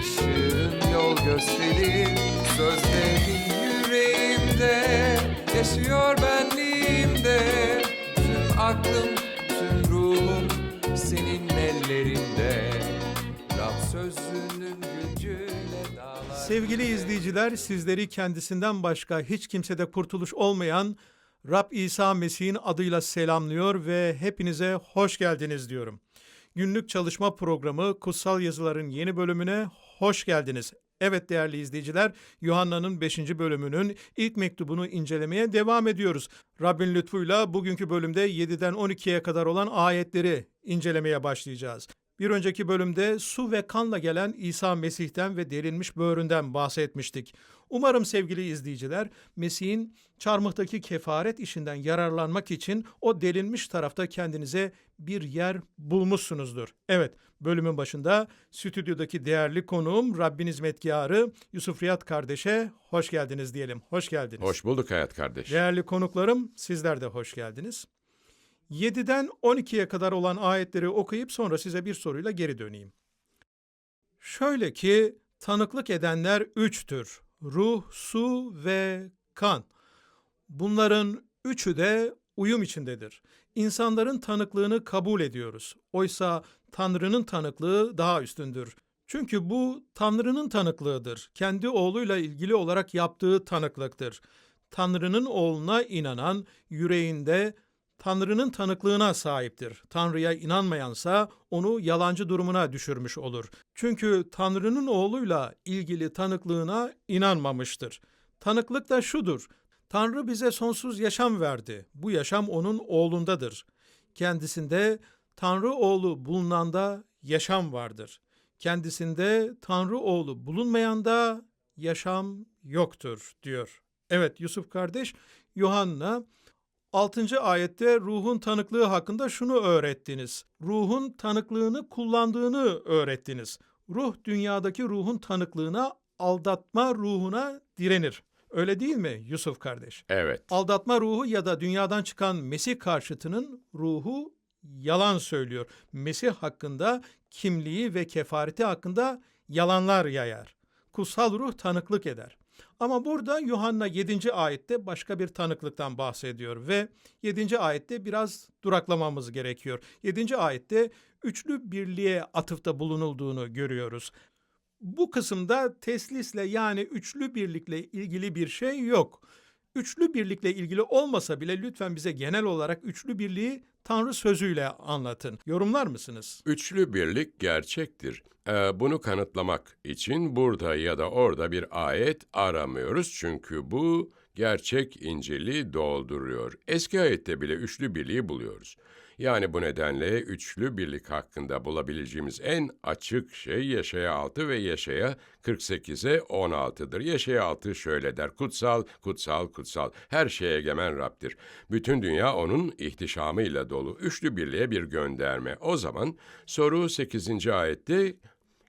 ışığın yol gösterir Sözlerin yüreğimde. Yaşıyor benliğimde. Tüm aklım, tüm ruhum senin ellerinde. Rab sözünün gücüyle dağlar Sevgili izleyiciler, sizleri kendisinden başka hiç kimsede kurtuluş olmayan Rab İsa Mesih'in adıyla selamlıyor ve hepinize hoş geldiniz diyorum. Günlük çalışma programı Kutsal Yazıların yeni bölümüne hoş geldiniz. Evet değerli izleyiciler, Yuhanna'nın 5. bölümünün ilk mektubunu incelemeye devam ediyoruz. Rabbin lütfuyla bugünkü bölümde 7'den 12'ye kadar olan ayetleri incelemeye başlayacağız. Bir önceki bölümde su ve kanla gelen İsa Mesih'ten ve derinmiş böğründen bahsetmiştik. Umarım sevgili izleyiciler, Mesih'in çarmıhtaki kefaret işinden yararlanmak için o delinmiş tarafta kendinize bir yer bulmuşsunuzdur. Evet, bölümün başında stüdyodaki değerli konuğum Rabbin hizmetkarı Yusuf Riyad kardeşe hoş geldiniz diyelim. Hoş geldiniz. Hoş bulduk hayat kardeş. Değerli konuklarım, sizler de hoş geldiniz. 7'den 12'ye kadar olan ayetleri okuyup sonra size bir soruyla geri döneyim. Şöyle ki tanıklık edenler üçtür. Ruh, su ve kan. Bunların üçü de uyum içindedir. İnsanların tanıklığını kabul ediyoruz. Oysa Tanrı'nın tanıklığı daha üstündür. Çünkü bu Tanrı'nın tanıklığıdır. Kendi oğluyla ilgili olarak yaptığı tanıklıktır. Tanrı'nın oğluna inanan yüreğinde Tanrı'nın tanıklığına sahiptir. Tanrı'ya inanmayansa onu yalancı durumuna düşürmüş olur. Çünkü Tanrı'nın oğluyla ilgili tanıklığına inanmamıştır. Tanıklık da şudur. Tanrı bize sonsuz yaşam verdi. Bu yaşam onun oğlundadır. Kendisinde Tanrı oğlu bulunanda yaşam vardır. Kendisinde Tanrı oğlu bulunmayanda yaşam yoktur diyor. Evet Yusuf kardeş Yuhanna 6. ayette ruhun tanıklığı hakkında şunu öğrettiniz. Ruhun tanıklığını kullandığını öğrettiniz. Ruh dünyadaki ruhun tanıklığına, aldatma ruhuna direnir. Öyle değil mi Yusuf kardeş? Evet. Aldatma ruhu ya da dünyadan çıkan Mesih karşıtının ruhu yalan söylüyor. Mesih hakkında kimliği ve kefareti hakkında yalanlar yayar. Kutsal ruh tanıklık eder. Ama burada Yuhanna 7. ayette başka bir tanıklıktan bahsediyor ve 7. ayette biraz duraklamamız gerekiyor. 7. ayette üçlü birliğe atıfta bulunulduğunu görüyoruz. Bu kısımda teslisle yani üçlü birlikle ilgili bir şey yok. Üçlü birlikle ilgili olmasa bile lütfen bize genel olarak üçlü birliği Tanrı sözüyle anlatın. Yorumlar mısınız? Üçlü birlik gerçektir. Ee, bunu kanıtlamak için burada ya da orada bir ayet aramıyoruz çünkü bu gerçek İncil'i dolduruyor. Eski ayette bile üçlü birliği buluyoruz. Yani bu nedenle üçlü birlik hakkında bulabileceğimiz en açık şey Yaşaya 6 ve Yaşaya 48'e 16'dır. Yaşaya 6 şöyle der, kutsal, kutsal, kutsal, her şeye egemen Rab'dir. Bütün dünya onun ihtişamıyla dolu. Üçlü birliğe bir gönderme. O zaman soru 8. ayette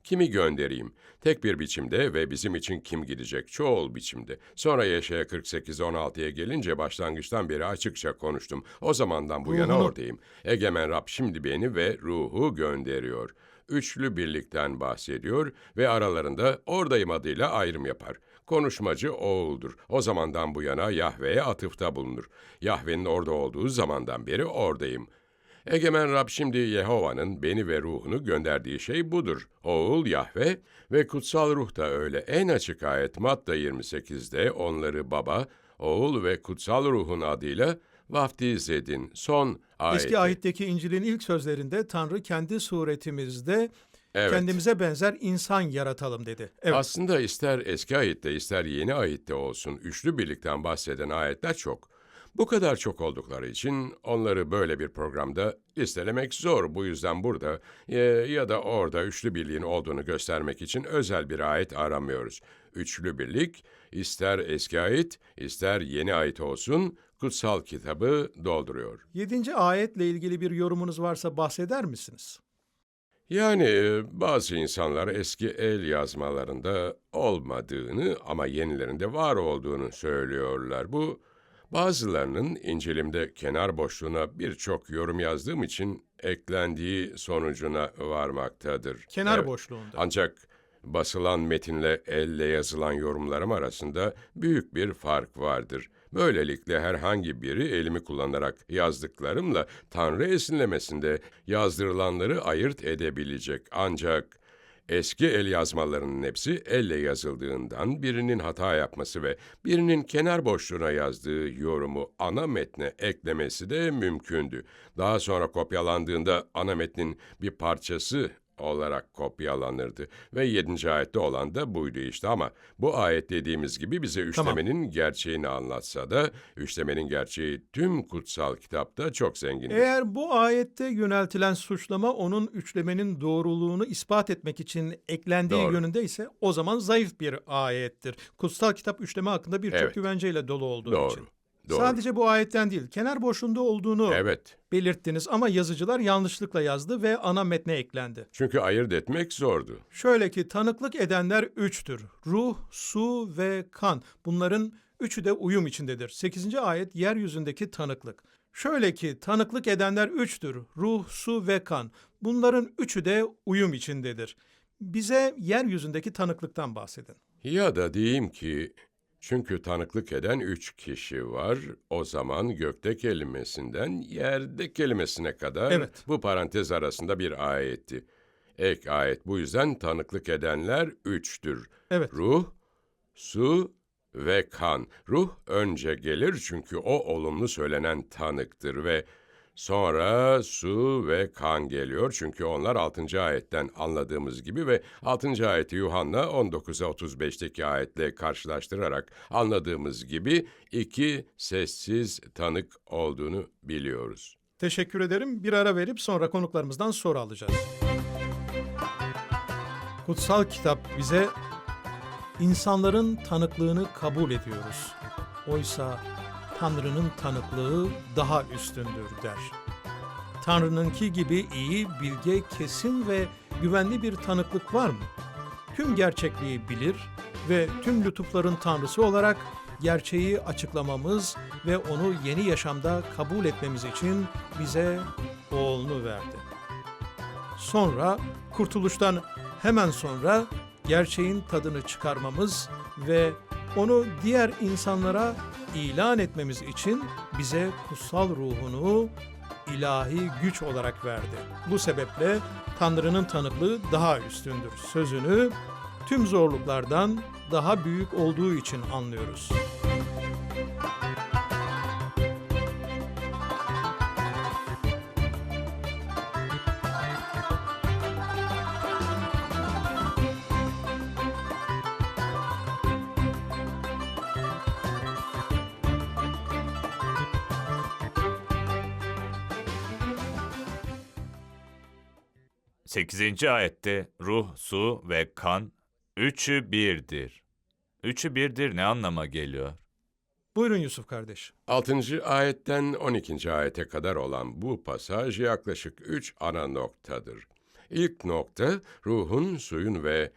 Kimi göndereyim? Tek bir biçimde ve bizim için kim gidecek? Çoğul biçimde. Sonra Yaşaya 48-16'ya gelince başlangıçtan beri açıkça konuştum. O zamandan bu yana Ruhunu- oradayım. Egemen Rab şimdi beni ve ruhu gönderiyor. Üçlü birlikten bahsediyor ve aralarında oradayım adıyla ayrım yapar. Konuşmacı oğuldur. O zamandan bu yana Yahve'ye atıfta bulunur. Yahve'nin orada olduğu zamandan beri oradayım. Egemen Rab şimdi Yehova'nın beni ve ruhunu gönderdiği şey budur. Oğul Yahve ve kutsal ruh da öyle. En açık ayet Matta 28'de onları baba, oğul ve kutsal ruhun adıyla vaftiz edin. Son ayet. Eski ahitteki İncil'in ilk sözlerinde Tanrı kendi suretimizde Evet. kendimize benzer insan yaratalım dedi. Evet. Aslında ister eski ayette ister yeni ayette olsun üçlü birlikten bahseden ayetler çok. Bu kadar çok oldukları için onları böyle bir programda listelemek zor. Bu yüzden burada e, ya da orada üçlü birliğin olduğunu göstermek için özel bir ayet aramıyoruz. Üçlü birlik ister eski ayet ister yeni ayet olsun kutsal kitabı dolduruyor. Yedinci ayetle ilgili bir yorumunuz varsa bahseder misiniz? Yani e, bazı insanlar eski el yazmalarında olmadığını ama yenilerinde var olduğunu söylüyorlar. Bu bazılarının İncil'imde kenar boşluğuna birçok yorum yazdığım için eklendiği sonucuna varmaktadır. Kenar Evet. boşluğunda. Ancak basılan metinle elle yazılan yorumlarım arasında büyük bir fark vardır. Böylelikle herhangi biri elimi kullanarak yazdıklarımla Tanrı esinlemesinde yazdırılanları ayırt edebilecek. Ancak eski el yazmalarının hepsi elle yazıldığından birinin hata yapması ve birinin kenar boşluğuna yazdığı yorumu ana metne eklemesi de mümkündü. Daha sonra kopyalandığında ana metnin bir parçası olarak kopyalanırdı. Ve 7. ayette olan da buydu işte ama bu ayet dediğimiz gibi bize üçlemenin gerçeğini anlatsa da üçlemenin gerçeği tüm kutsal kitapta çok zengindir. Eğer bu ayette yöneltilen suçlama onun üçlemenin doğruluğunu ispat etmek için eklendiği Doğru. yönünde ise o zaman zayıf bir ayettir. Kutsal kitap üçleme hakkında birçok Evet. güvenceyle dolu olduğu için. Doğru. Sadece bu ayetten değil, kenar boşluğunda olduğunu Evet. belirttiniz ama yazıcılar yanlışlıkla yazdı ve ana metne eklendi. Çünkü ayırt etmek zordu. Şöyle ki tanıklık edenler üçtür. Ruh, su ve kan. Bunların üçü de uyum içindedir. 8. ayet yeryüzündeki tanıklık. Şöyle ki tanıklık edenler üçtür. Ruh, su ve kan. Bunların üçü de uyum içindedir. Bize yeryüzündeki tanıklıktan bahsedin. Ya da diyeyim ki çünkü tanıklık eden üç kişi var. O zaman gökte kelimesinden yerde kelimesine kadar Evet. bu parantez arasında bir ayetti. Ek ayet bu yüzden tanıklık edenler üçtür. Evet. Ruh, su ve kan. Ruh önce gelir çünkü o olumlu söylenen tanıktır ve sonra su ve kan geliyor çünkü onlar 6. ayetten anladığımız gibi ve 6. ayeti Yuhanna 19'a 35'teki ayetle karşılaştırarak anladığımız gibi iki sessiz tanık olduğunu biliyoruz. Teşekkür ederim. Bir ara verip sonra konuklarımızdan soru alacağız. Kutsal kitap bize insanların tanıklığını kabul ediyoruz. Oysa Tanrı'nın tanıklığı daha üstündür der. Tanrı'nınki gibi iyi, bilge, kesin ve güvenli bir tanıklık var mı? Tüm gerçekliği bilir ve tüm lütufların tanrısı olarak gerçeği açıklamamız ve onu yeni yaşamda kabul etmemiz için bize oğlunu verdi. Sonra kurtuluştan hemen sonra gerçeğin tadını çıkarmamız ve onu diğer insanlara ilan etmemiz için bize kutsal ruhunu ilahi güç olarak verdi. Bu sebeple Tanrı'nın tanıklığı daha üstündür. Sözünü tüm zorluklardan daha büyük olduğu için anlıyoruz. Sekizinci ayette ruh, su ve kan üçü birdir. Üçü birdir ne anlama geliyor? Buyurun Yusuf kardeş. 6. ayetten 12. ayete kadar olan bu pasaj yaklaşık üç ana noktadır. İlk nokta ruhun, suyun ve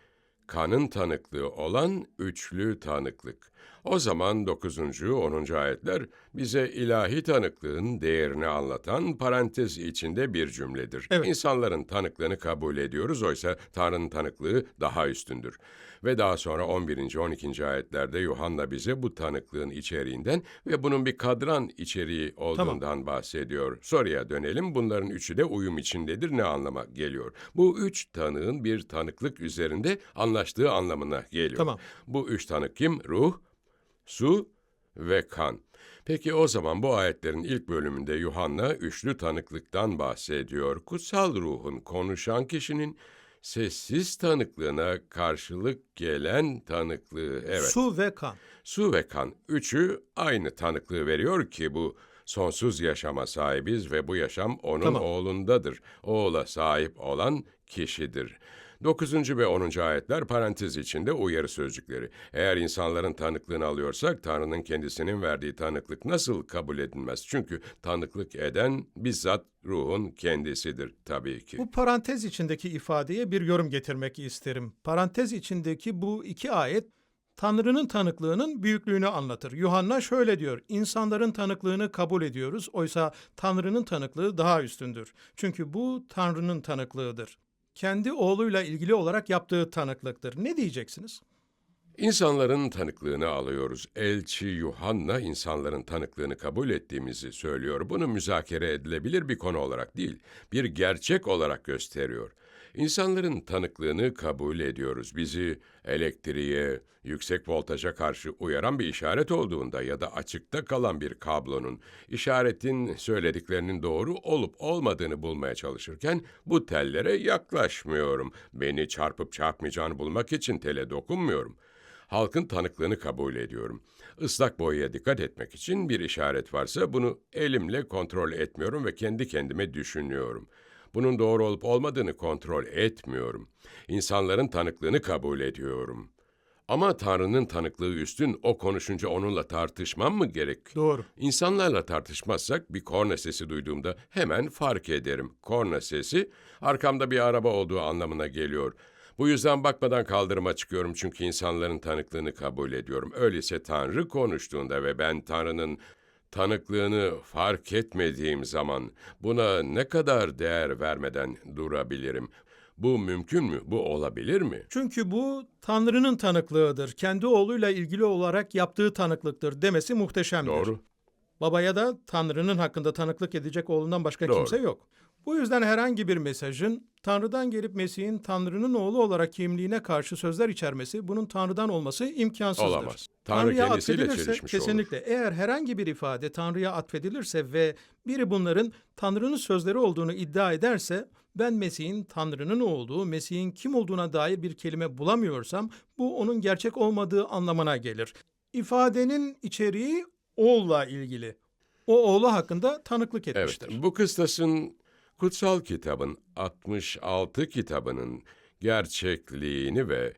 kanın tanıklığı olan üçlü tanıklık. O zaman 9. 10. ayetler bize ilahi tanıklığın değerini anlatan parantez içinde bir cümledir. Evet. İnsanların tanıklığını kabul ediyoruz oysa Tanrı'nın tanıklığı daha üstündür. Ve daha sonra 11. 12. ayetlerde Yuhanna bize bu tanıklığın içeriğinden ve bunun bir kadran içeriği olduğundan bahsediyor. Soruya dönelim. Bunların üçü de uyum içindedir. Ne anlama geliyor? Bu üç tanığın bir tanıklık üzerinde anlaştığı anlamına geliyor. Tamam. Bu üç tanık kim? Ruh, su ve kan. Peki o zaman bu ayetlerin ilk bölümünde Yuhanna üçlü tanıklıktan bahsediyor. Kutsal ruhun konuşan kişinin sessiz tanıklığına karşılık gelen tanıklığı. Evet. Su ve kan. Su ve kan üçü aynı tanıklığı veriyor ki bu sonsuz yaşama sahibiz ve bu yaşam onun Tamam. oğlundadır. Oğula sahip olan kişidir. 9. ve 10. ayetler parantez içinde uyarı sözcükleri. Eğer insanların tanıklığını alıyorsak Tanrı'nın kendisinin verdiği tanıklık nasıl kabul edilmez? Çünkü tanıklık eden bizzat ruhun kendisidir tabii ki. Bu parantez içindeki ifadeye bir yorum getirmek isterim. Parantez içindeki bu iki ayet Tanrı'nın tanıklığının büyüklüğünü anlatır. Yuhanna şöyle diyor, insanların tanıklığını kabul ediyoruz, oysa Tanrı'nın tanıklığı daha üstündür. Çünkü bu Tanrı'nın tanıklığıdır. Kendi oğluyla ilgili olarak yaptığı tanıklıktır. Ne diyeceksiniz? İnsanların tanıklığını alıyoruz. Elçi Yuhanna insanların tanıklığını kabul ettiğimizi söylüyor. Bunu müzakere edilebilir bir konu olarak değil, bir gerçek olarak gösteriyor. İnsanların tanıklığını kabul ediyoruz. Bizi elektriğe, yüksek voltaja karşı uyaran bir işaret olduğunda ya da açıkta kalan bir kablonun işaretin söylediklerinin doğru olup olmadığını bulmaya çalışırken bu tellere yaklaşmıyorum. Beni çarpıp çarpmayacağını bulmak için tele dokunmuyorum. Halkın tanıklığını kabul ediyorum. Islak boyaya dikkat etmek için bir işaret varsa bunu elimle kontrol etmiyorum ve kendi kendime düşünüyorum. Bunun doğru olup olmadığını kontrol etmiyorum. İnsanların tanıklığını kabul ediyorum. Ama Tanrı'nın tanıklığı üstün, o konuşunca onunla tartışmam mı gerek? Doğru. İnsanlarla tartışmazsak bir korna sesi duyduğumda hemen fark ederim. Korna sesi arkamda bir araba olduğu anlamına geliyor. Bu yüzden bakmadan kaldırıma çıkıyorum çünkü insanların tanıklığını kabul ediyorum. Öyleyse Tanrı konuştuğunda ve ben Tanrı'nın tanıklığını fark etmediğim zaman buna ne kadar değer vermeden durabilirim? Bu mümkün mü? Bu olabilir mi? Çünkü bu Tanrı'nın tanıklığıdır. Kendi oğluyla ilgili olarak yaptığı tanıklıktır demesi muhteşemdir. Doğru. Babaya da Tanrı'nın hakkında tanıklık edecek oğlundan başka Doğru. kimse yok. Bu yüzden herhangi bir mesajın Tanrı'dan gelip Mesih'in Tanrı'nın oğlu olarak kimliğine karşı sözler içermesi, bunun Tanrı'dan olması imkansızdır. Olamaz. Tanrı Tanrı'ya atfedilirse çelişmiş olur. kesinlikle eğer herhangi bir ifade Tanrı'ya atfedilirse ve biri bunların Tanrı'nın sözleri olduğunu iddia ederse ben Mesih'in Tanrı'nın olduğu, Mesih'in kim olduğuna dair bir kelime bulamıyorsam bu onun gerçek olmadığı anlamına gelir. İfadenin içeriği oğulla ilgili. O oğlu hakkında tanıklık Evet, etmiştir. bu kıstasın kutsal kitabın 66 kitabının gerçekliğini ve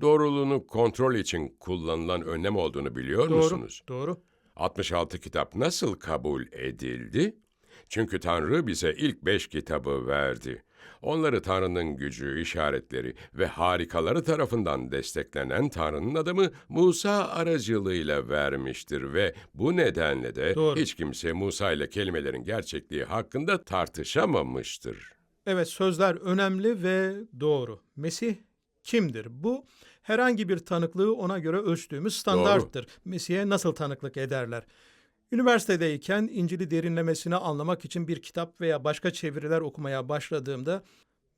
doğruluğunu kontrol için kullanılan önlem olduğunu biliyor Doğru, musunuz? doğru. 66 kitap nasıl kabul edildi? Çünkü Tanrı bize ilk beş kitabı verdi. Onları Tanrı'nın gücü, işaretleri ve harikaları tarafından desteklenen Tanrı'nın adamı Musa aracılığıyla vermiştir ve bu nedenle de Doğru. hiç kimse Musa ile kelimelerin gerçekliği hakkında tartışamamıştır. Evet sözler önemli ve doğru. Mesih kimdir? Bu herhangi bir tanıklığı ona göre ölçtüğümüz standarttır. Mesih'e nasıl tanıklık ederler? Üniversitedeyken İncil'i derinlemesine anlamak için bir kitap veya başka çeviriler okumaya başladığımda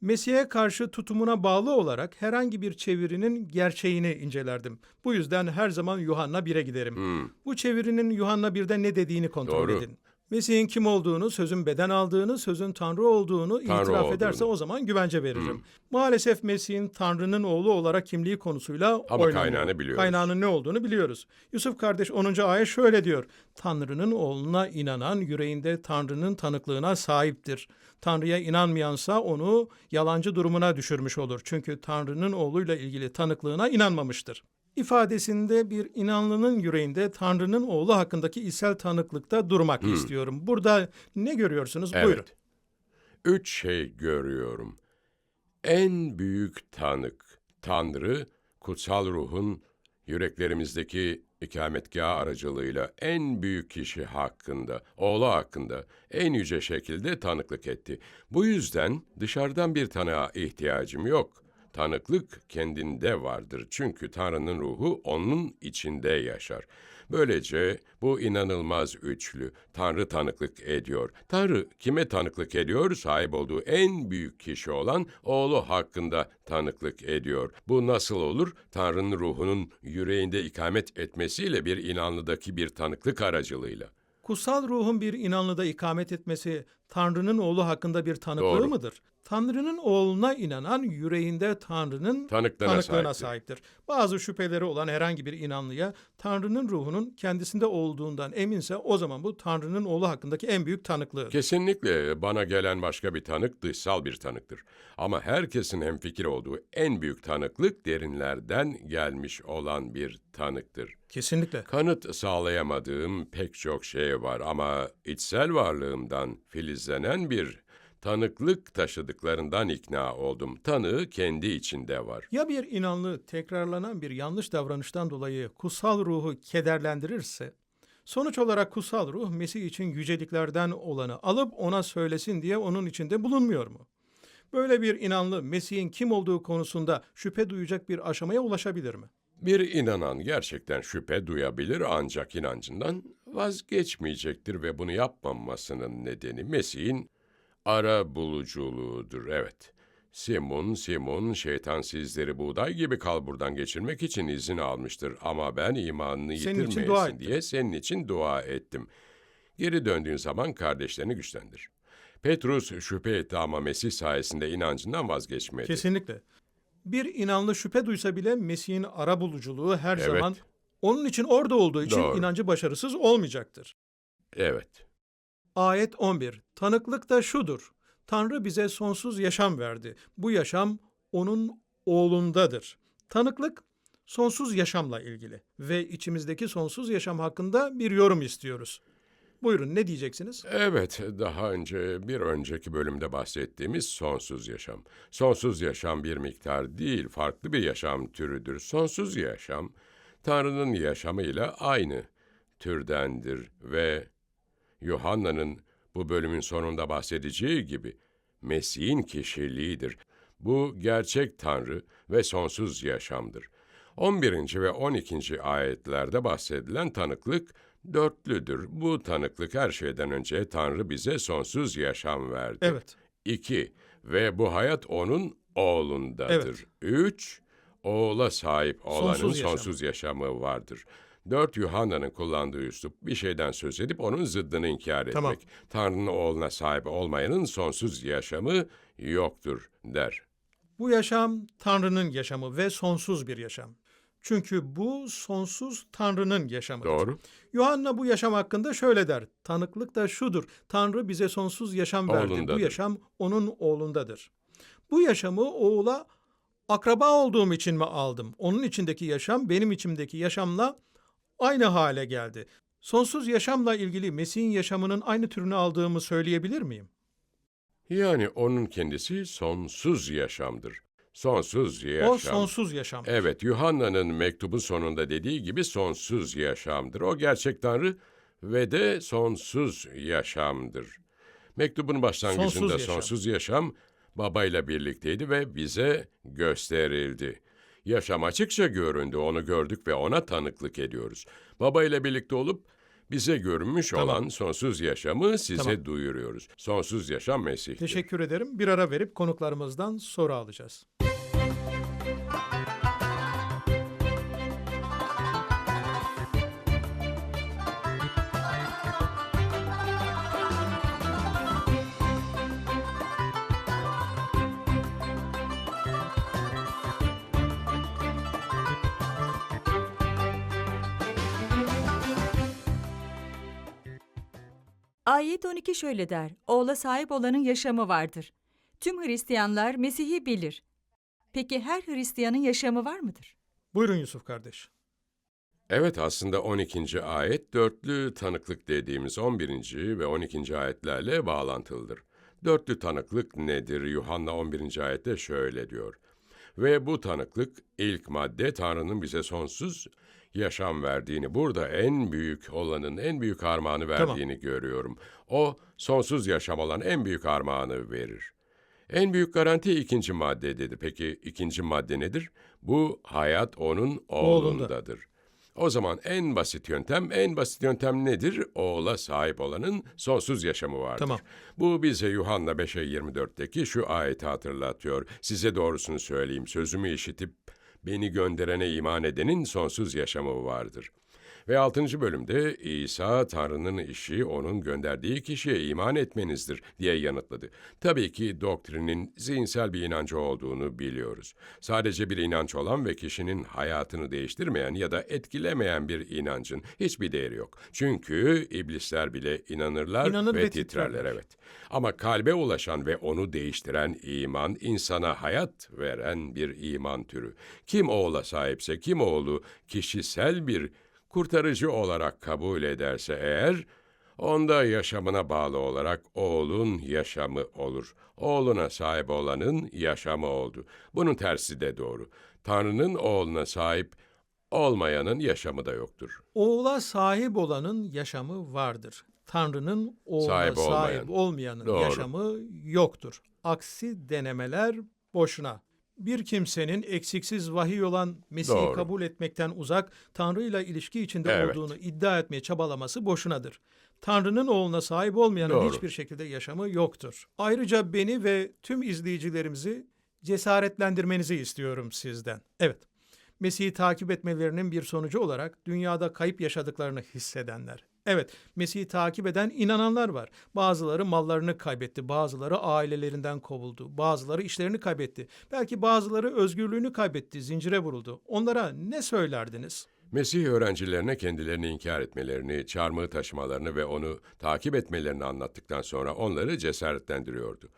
Mesih'e karşı tutumuna bağlı olarak herhangi bir çevirinin gerçeğini incelerdim. Bu yüzden her zaman Yuhanna 1'e giderim. Hmm, Bu çevirinin Yuhanna 1'de ne dediğini kontrol Doğru. edin. Mesih'in kim olduğunu, sözün beden aldığını, sözün Tanrı olduğunu Tanrı itiraf olduğunu. ederse o zaman güvence veririm. Hmm. Maalesef Mesih'in Tanrı'nın oğlu olarak kimliği konusuyla Ama oynanıyor. kaynağını biliyoruz. Kaynağının ne olduğunu biliyoruz. Yusuf kardeş 10. ayet şöyle diyor. Tanrı'nın oğluna inanan yüreğinde Tanrı'nın tanıklığına sahiptir. Tanrı'ya inanmayansa onu yalancı durumuna düşürmüş olur. Çünkü Tanrı'nın oğluyla ilgili tanıklığına inanmamıştır. İfadesinde bir inanlının yüreğinde Tanrı'nın oğlu hakkındaki içsel tanıklıkta durmak istiyorum. Burada ne görüyorsunuz? evet. Buyurun. Üç şey görüyorum. En büyük tanık, Tanrı, kutsal ruhun yüreklerimizdeki ikametgah aracılığıyla en büyük kişi hakkında, oğlu hakkında en yüce şekilde tanıklık etti. Bu yüzden dışarıdan bir tanığa ihtiyacım yok. Tanıklık kendinde vardır çünkü Tanrı'nın ruhu onun içinde yaşar. Böylece bu inanılmaz üçlü Tanrı tanıklık ediyor. Tanrı kime tanıklık ediyor? Sahip olduğu en büyük kişi olan oğlu hakkında tanıklık ediyor. Bu nasıl olur? Tanrı'nın ruhunun yüreğinde ikamet etmesiyle bir inanlıdaki bir tanıklık aracılığıyla. Kutsal ruhun bir inanlıda ikamet etmesi Tanrı'nın oğlu hakkında bir tanıklığı Doğru. mıdır? Tanrı'nın oğluna inanan yüreğinde Tanrı'nın Tanıklığına tanıklığına sahiptir. sahiptir. Bazı şüpheleri olan herhangi bir inanlıya Tanrı'nın ruhunun kendisinde olduğundan eminse o zaman bu Tanrı'nın oğlu hakkındaki en büyük tanıklığı. Kesinlikle bana gelen başka bir tanık dışsal bir tanıktır. Ama herkesin hemfikir olduğu en büyük tanıklık derinlerden gelmiş olan bir tanıktır. Kesinlikle. Kanıt sağlayamadığım pek çok şey var ama içsel varlığımdan filizlenen bir tanıklık taşıdıklarından ikna oldum. Tanığı kendi içinde var. Ya bir inanlı tekrarlanan bir yanlış davranıştan dolayı kutsal ruhu kederlendirirse, sonuç olarak kutsal ruh Mesih için yüceliklerden olanı alıp ona söylesin diye onun içinde bulunmuyor mu? Böyle bir inanlı Mesih'in kim olduğu konusunda şüphe duyacak bir aşamaya ulaşabilir mi? Bir inanan gerçekten şüphe duyabilir ancak inancından vazgeçmeyecektir ve bunu yapmamasının nedeni Mesih'in ara buluculuğudur. Evet. Simon, Simon, şeytan sizleri buğday gibi kalburdan geçirmek için izin almıştır ama ben imanını Senin yitirmeyesin diye senin için dua ettim. Geri döndüğün zaman kardeşlerini güçlendir. Petrus şüphe etti ama Mesih sayesinde inancından vazgeçmedi. Kesinlikle. Bir inanlı şüphe duysa bile Mesih'in ara buluculuğu her Evet. zaman onun için orada olduğu için Doğru. inancı başarısız olmayacaktır. Evet. Ayet 11. Tanıklık da şudur. Tanrı bize sonsuz yaşam verdi. Bu yaşam onun oğlundadır. Tanıklık sonsuz yaşamla ilgili ve içimizdeki sonsuz yaşam hakkında bir yorum istiyoruz. Buyurun ne diyeceksiniz? Evet, daha önce bir önceki bölümde bahsettiğimiz sonsuz yaşam. Sonsuz yaşam bir miktar değil, farklı bir yaşam türüdür. Sonsuz yaşam, Tanrı'nın yaşamıyla aynı türdendir ve Yuhanna'nın bu bölümün sonunda bahsedeceği gibi Mesih'in kişiliğidir. Bu gerçek Tanrı ve sonsuz yaşamdır. 11. ve 12. ayetlerde bahsedilen tanıklık dörtlüdür. Bu tanıklık her şeyden önce Tanrı bize sonsuz yaşam verdi. Evet. 2. Ve bu hayat onun oğlundadır. 3. Oğula sahip olanın Sonsuz sonsuz, yaşam. yaşamı vardır. 4. Yuhanna'nın kullandığı üslup bir şeyden söz edip onun zıddını inkar etmek. Tamam. Tanrı'nın oğluna sahip olmayanın sonsuz yaşamı yoktur der. Bu yaşam Tanrı'nın yaşamı ve sonsuz bir yaşam. Çünkü bu sonsuz Tanrı'nın yaşamıdır. Doğru. Yuhanna bu yaşam hakkında şöyle der. Tanıklık da şudur. Tanrı bize sonsuz yaşam verdi. Bu Oğlundadır. yaşam onun oğlundadır. Bu yaşamı oğula akraba olduğum için mi aldım? Onun içindeki yaşam benim içimdeki yaşamla aynı hale geldi. Sonsuz yaşamla ilgili Mesih'in yaşamının aynı türünü aldığımı söyleyebilir miyim? Yani onun kendisi sonsuz yaşamdır. Sonsuz yaşam. O sonsuz yaşam. Evet, Yuhanna'nın mektubun sonunda dediği gibi sonsuz yaşamdır. O gerçek Tanrı ve de sonsuz yaşamdır. Mektubun başlangıcında Sonsuz yaşam. sonsuz yaşam babayla birlikteydi ve bize gösterildi. Yaşam açıkça göründü, onu gördük ve ona tanıklık ediyoruz. Babayla birlikte olup bize görünmüş Tamam. olan sonsuz yaşamı size Tamam. duyuruyoruz. Sonsuz yaşam Mesih'tir. Teşekkür ederim. Bir ara verip konuklarımızdan soru alacağız. Ayet 12 şöyle der. Oğla sahip olanın yaşamı vardır. Tüm Hristiyanlar Mesih'i bilir. Peki her Hristiyanın yaşamı var mıdır? Buyurun Yusuf kardeş. Evet aslında 12. ayet dörtlü tanıklık dediğimiz 11. ve 12. ayetlerle bağlantılıdır. Dörtlü tanıklık nedir? Yuhanna 11. ayette şöyle diyor. Ve bu tanıklık ilk madde Tanrı'nın bize sonsuz yaşam verdiğini, burada en büyük olanın en büyük armağanı verdiğini görüyorum. O sonsuz yaşam olan en büyük armağanı verir. En büyük garanti ikinci maddededir. Peki ikinci madde nedir? Bu hayat onun oğlundadır. O zaman en basit yöntem, en basit yöntem nedir? Oğula sahip olanın sonsuz yaşamı vardır. Tamam. Bu bize Yuhanna 5'e 24'teki şu ayeti hatırlatıyor. Size doğrusunu söyleyeyim, sözümü işitip beni gönderene iman edenin sonsuz yaşamı vardır. Ve 6. bölümde İsa Tanrı'nın işi onun gönderdiği kişiye iman etmenizdir diye yanıtladı. Tabii ki doktrinin zihinsel bir inancı olduğunu biliyoruz. Sadece bir inanç olan ve kişinin hayatını değiştirmeyen ya da etkilemeyen bir inancın hiçbir değeri yok. Çünkü iblisler bile inanırlar İnanır ve, ve titrerler titrerler. evet. Ama kalbe ulaşan ve onu değiştiren iman, insana hayat veren bir iman türü. Kim oğula sahipse, kim oğlu kişisel bir kurtarıcı olarak kabul ederse eğer, onda yaşamına bağlı olarak oğlun yaşamı olur. Oğluna sahip olanın yaşamı oldu. Bunun tersi de doğru. Tanrı'nın oğluna sahip olmayanın yaşamı da yoktur. Oğula sahip olanın yaşamı vardır. Tanrı'nın oğluna Sahip sahip, olmayan. olmayanın Doğru. yaşamı yoktur. Aksi denemeler boşuna. Bir kimsenin eksiksiz vahiy olan Mesih'i Doğru. kabul etmekten uzak, Tanrı ile ilişki içinde Evet. olduğunu iddia etmeye çabalaması boşunadır. Tanrı'nın oğluna sahip olmayanın Doğru. hiçbir şekilde yaşamı yoktur. Ayrıca beni ve tüm izleyicilerimizi cesaretlendirmenizi istiyorum sizden. Evet, Mesih'i takip etmelerinin bir sonucu olarak dünyada kayıp yaşadıklarını hissedenler. Evet, Mesih'i takip eden inananlar var. Bazıları mallarını kaybetti, bazıları ailelerinden kovuldu, bazıları işlerini kaybetti. Belki bazıları özgürlüğünü kaybetti, zincire vuruldu. Onlara ne söylerdiniz? Mesih öğrencilerine kendilerini inkar etmelerini, çarmıhı taşımalarını ve onu takip etmelerini anlattıktan sonra onları cesaretlendiriyordu.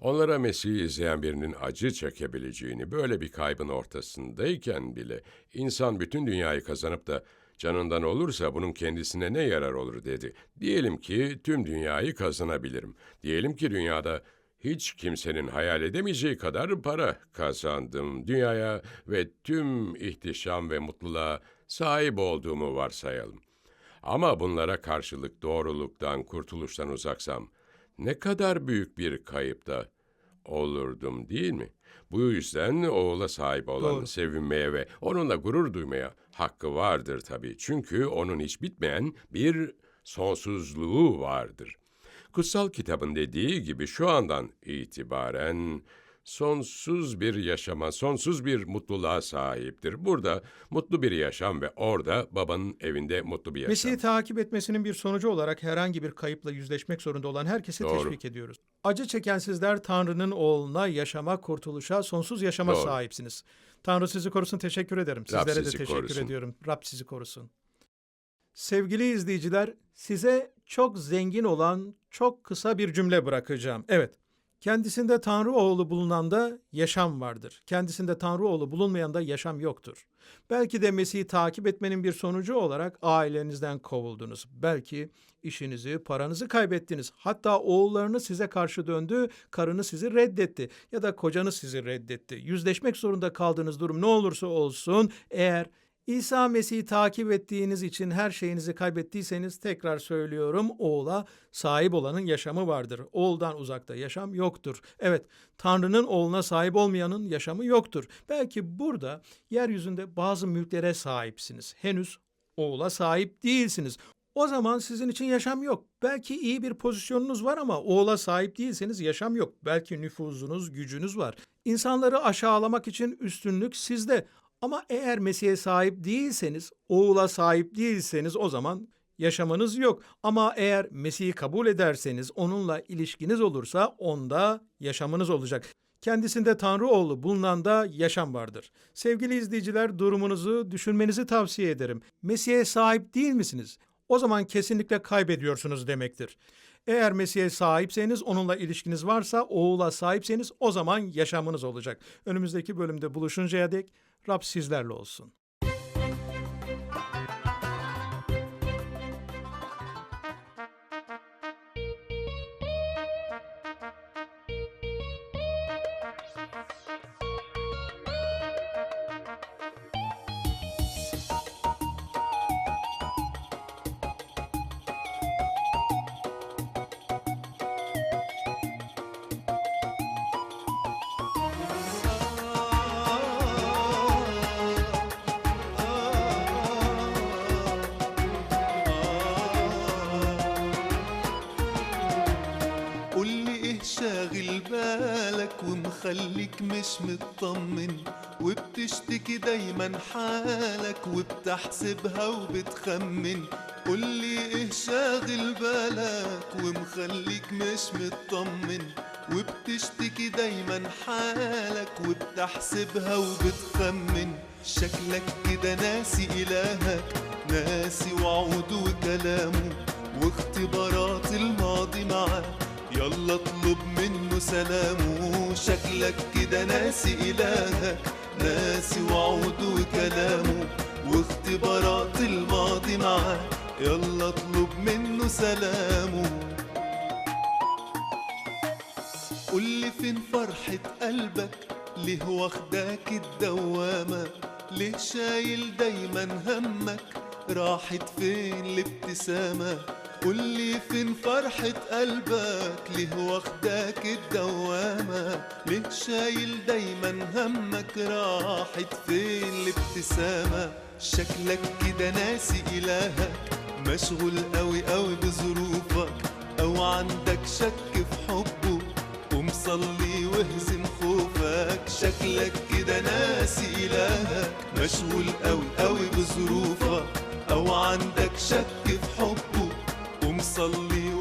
Onlara Mesih'i izleyen birinin acı çekebileceğini, böyle bir kaybın ortasındayken bile insan bütün dünyayı kazanıp da canından olursa bunun kendisine ne yarar olur dedi. Diyelim ki tüm dünyayı kazanabilirim. Diyelim ki dünyada hiç kimsenin hayal edemeyeceği kadar para kazandım. Dünyaya ve tüm ihtişam ve mutluluğa sahip olduğumu varsayalım. Ama bunlara karşılık doğruluktan, kurtuluştan uzaksam ne kadar büyük bir kayıpta olurdum değil mi? Bu yüzden oğula sahip olan Doğru. sevinmeye ve onunla gurur duymaya hakkı vardır tabii. Çünkü onun hiç bitmeyen bir sonsuzluğu vardır. Kutsal kitabın dediği gibi şu andan itibaren sonsuz bir yaşama, sonsuz bir mutluluğa sahiptir. Burada mutlu bir yaşam ve orada babanın evinde mutlu bir yaşam. Mesih'i takip etmesinin bir sonucu olarak herhangi bir kayıpla yüzleşmek zorunda olan herkesi Doğru. teşvik ediyoruz. Acı çeken sizler Tanrı'nın oğluna yaşama, kurtuluşa, sonsuz yaşama Doğru. sahipsiniz. Tanrı sizi korusun, teşekkür ederim. Sizlere de teşekkür korusun. ediyorum. Rab sizi korusun. Sevgili izleyiciler, size çok zengin olan çok kısa bir cümle bırakacağım. Evet, kendisinde Tanrı oğlu bulunanda yaşam vardır. Kendisinde Tanrı oğlu bulunmayanda yaşam yoktur. Belki de Mesih'i takip etmenin bir sonucu olarak ailenizden kovuldunuz. Belki işinizi, paranızı kaybettiniz. Hatta oğullarınız size karşı döndü, karınız sizi reddetti ya da kocanız sizi reddetti. Yüzleşmek zorunda kaldığınız durum ne olursa olsun eğer İsa Mesih'i takip ettiğiniz için her şeyinizi kaybettiyseniz tekrar söylüyorum oğula sahip olanın yaşamı vardır. Oğuldan uzakta yaşam yoktur. Evet Tanrı'nın oğluna sahip olmayanın yaşamı yoktur. Belki burada yeryüzünde bazı mülklere sahipsiniz. Henüz oğula sahip değilsiniz. O zaman sizin için yaşam yok. Belki iyi bir pozisyonunuz var ama oğula sahip değilseniz yaşam yok. Belki nüfuzunuz, gücünüz var. İnsanları aşağılamak için üstünlük sizde. Ama eğer Mesih'e sahip değilseniz, oğula sahip değilseniz o zaman yaşamanız yok. Ama eğer Mesih'i kabul ederseniz, onunla ilişkiniz olursa onda yaşamınız olacak. Kendisinde Tanrı oğlu bulunanda yaşam vardır. Sevgili izleyiciler durumunuzu düşünmenizi tavsiye ederim. Mesih'e sahip değil misiniz? O zaman kesinlikle kaybediyorsunuz demektir. Eğer Mesih'e sahipseniz, onunla ilişkiniz varsa, oğula sahipseniz o zaman yaşamınız olacak. Önümüzdeki bölümde buluşuncaya dek Rab sizlerle olsun. بالك ومخليك مش مطمن وبتشتكي دايما حالك وبتحسبها وبتخمن. قولي إيه شاغل بالك ومخليك مش مطمن. وبتشتكي دايما حالك وبتحسبها وبتخمن. شكلك كده ناسي إلهك ناسي وعوده وكلامه واختبارات الماضي معاه يلا اطلب منه سلامه شكلك كده ناسي إلهك ناسي وعوده وكلامه واختبارات الماضي معاه يلا اطلب منه سلامه قولي فين فرحة قلبك؟ ليه واخداك الدوامة؟ ليه شايل دايما همك؟ راحت فين الابتسامة قولي فين فرحة قلبك؟ ليه واخداك الدوامة؟ ليه شايل دايما همك؟ راحت فين الابتسامة؟ شكلك كده ناسي إلهك. مشغول قوي قوي بظروفك. أو عندك شك في حبه. ومصلي واهزم خوفك. شكلك كده ناسي إلهك. مشغول قوي قوي بظروفك. أو عندك شك في حبه. ومصلي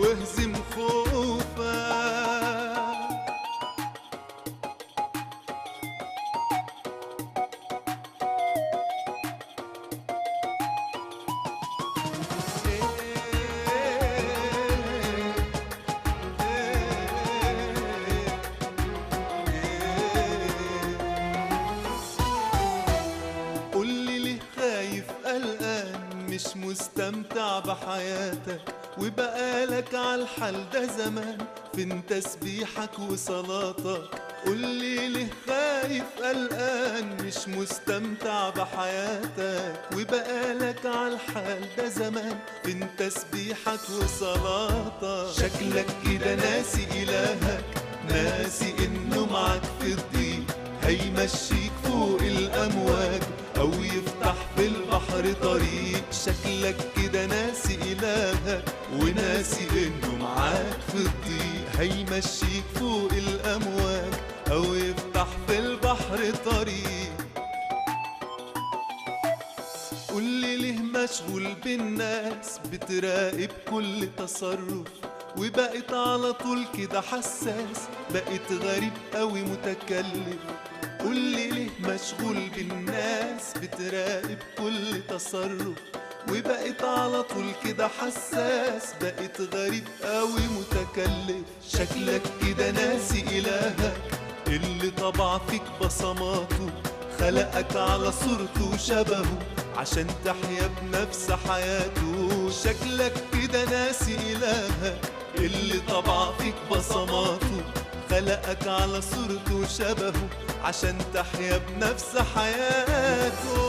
تسبيحك وصلاتك قولي ليه خايف قلقان مش مستمتع بحياتك. وبقالك عالحال ده زمان فين تسبيحك وصلاتك شكلك كده ناسي إلهك ناسي إنه معاك في الضيق هيمشيك فوق الأمواج. أو يفتح في البحر طريق. شكلك كده ناسي إلهك وناسي إنه معاك في الضيق. هيمشيك فوق الأمواج أو يفتح في البحر طريق. قولي ليه مشغول بالناس؟ بتراقب كل تصرف. وبقيت على طول كده حساس. بقيت غريب قوي متكلف. قولي ليه مشغول بالناس بتراقب كل تصرف؟ وبقيت على طول كده حساس بقيت غريب قوي متكلف. شكلك كده ناسي إلهك اللي طبع فيك بصماته. خلقك على صورته وشبهه عشان تحيا بنفس حياته. شكلك كده ناسي إلهك اللي طبع فيك بصماته. خلقك على صورته وشبهه عشان تحيا بنفس حياته.